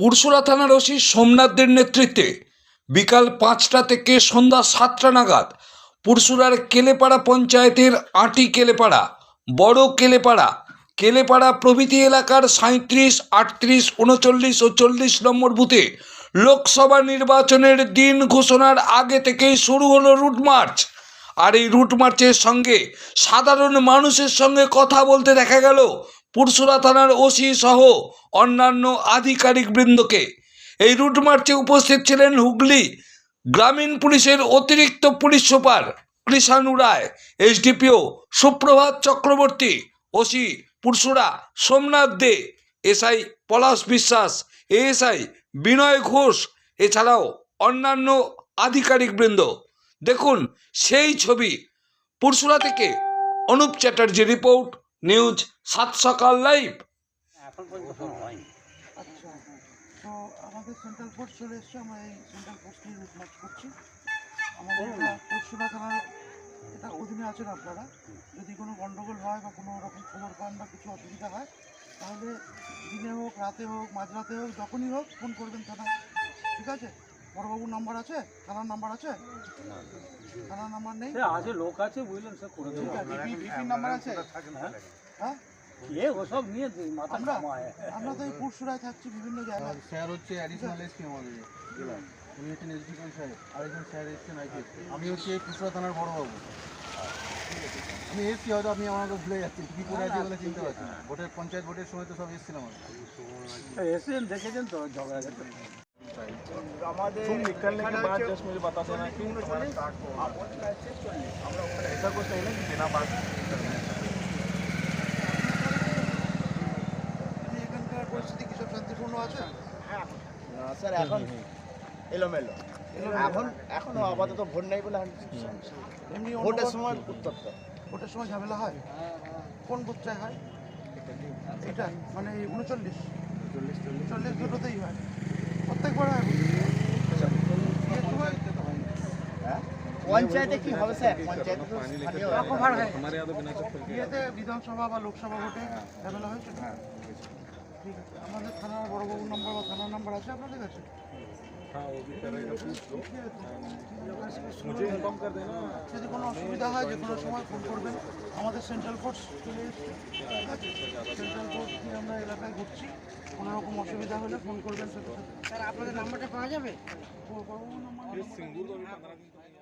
পুরসুরা থানার ওসি সোমনাথদের নেতৃত্বে বিকাল পাঁচটা থেকে সন্ধ্যা সাতটা নাগাদ পুরসুরার কেলেপাড়া পঞ্চায়েতের আটি কেলেপাড়া, বড় কেলেপাড়া কেলেপাড়া প্রভৃতি এলাকার সাঁত্রিশ আটত্রিশ, উনচল্লিশ ও চল্লিশ নম্বর বুথে লোকসভা নির্বাচনের দিন ঘোষণার আগে থেকেই শুরু হলো রুট মার্চ। আর এই রুট মার্চের সঙ্গে সাধারণ মানুষের সঙ্গে কথা বলতে দেখা গেল পুরসুরা থানার ওসি সহ অন্যান্য আধিকারিক বৃন্দকে। এই রুট মার্চে উপস্থিত ছিলেন হুগলি গ্রামীণ পুলিশের অতিরিক্ত police super Krishanu Roy, SDPO Suprabhat Chakraborty, OC Pursura Somnath De, SI Palash Biswas, ASI Binoy Ghosh, এছাড়াও অন্যান্য আধিকারিক বৃন্দ। দেখুন, সেই ছবি পুরসুরা থেকে অনুপ চ্যাটার্জি রিপোর্ট। নিউজ সাত সকাল লাইভ। এখন পর্যন্ত হয়নি। আচ্ছা তো আমাদের সেন্ট্রাল ফোর্স চলে এসছে আমরা এই সেন্ট্রাল মার্চ করছি। আমাদের এটা পরশুরা থানার এটা অধীনে আছেন আপনারা। যদি কোনো গণ্ডগোল হয় বা কোনো রকম খবর পান বা কিছু অসুবিধা হয় তাহলে দিনে হোক রাতে হোক মাঝরাতে হোক যখনই হোক ফোন করবেন ঠিক আছে? বড়বাবুর নাম্বার আছে? থানার নাম্বার আছে? থানার নাম্বার নেই? আছে লোক আছে বুঝলেন সে করে দেবো। বিপির নাম্বার আছে? হ্যাঁ? ওসব নিয়ে মাথা আমরা কামায় আমরা তো এই পুরসুরায় থাকছি বিভিন্ন জায়গায়। স্যার হচ্ছে অ্যাডিশনাল এসপি আমাদের। উনি হচ্ছেন এসপি সাহেব আরেকজন স্যার এসছেন আইপি আমি হচ্ছে এই কুশরা থানার বড়বাবু। আমি এসছি হয়তো আপনি আমাকে ভুলে যাচ্ছেন কী করে আছি বলে চিনতে পারছি না। ভোটের পঞ্চায়েত ভোটের সময় তো সব এসেছিলাম আমি এসেছেন দেখেছেন তো ঝগড়া গেছে तुम निकलने के बाद जस्ट मुझे बता देना कि हमारा स्टार्ट हो हम लोग ऐसा कुछ नहीं ना कि बिना बात আপনি এখানকার পরিস্থিতি কি সব শান্তিপূর্ণ আছে না, স্যার এখন এলোমেলো এখন এখনো আপাতত ভোট নেই বলে আমি এমনি ভোটের অন্য- সময় উত্তপ্ত ভোটের সময় ঝামেলা হয় কোন বুথটায় হয় এটা মানে এই উনচল্লিশ চল্লিশ দুটোতেই হয় প্রত্যেকবার হয় হ্যাঁ? পঞ্চায়েতে কি হবে স্যার পঞ্চায়েতে তো স্থানীয় বিয়েতে বিধানসভা বা লোকসভা ভোটে ঝামেলা হয়েছে ঠিক আছে আমাদের থানার বড়বাবুর নম্বর বা থানার নাম্বার আছে আপনাদের কাছে मुझे इन्फॉर्म कर देना যদি কোনো অসুবিধা হয় যে কোনো সময় ফোন করবেন আমাদের সেন্ট্রাল ফোর্স চলে এসছে ঠিক আছে সেন্ট্রাল ফোর্স নিয়ে আমরা এলাকায় ঘুরছি কোনো রকম অসুবিধা হলে ফোন করবেন সাথে সাথে স্যার আপনাদের নাম্বারটা পাওয়া যাবে सिंगूर को भी पंद्रह दिन